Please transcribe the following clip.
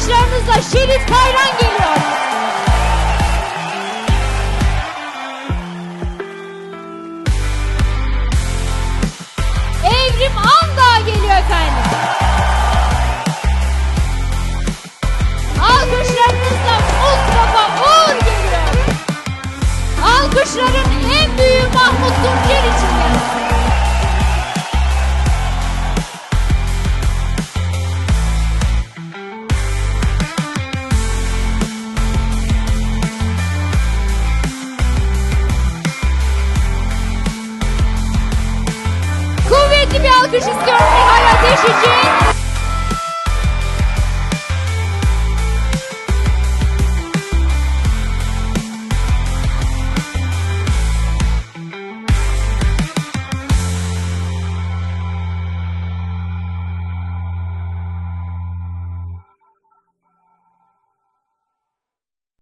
alkışlarınızla Şerif Kayran geliyor. Evrim Andağ geliyor efendim. Alkışlarınızla Mustafa Uğur geliyor. Alkışların en büyüğü Mahmut Tuncer için gelsin. Alkış istiyorum Nihal Ateş için.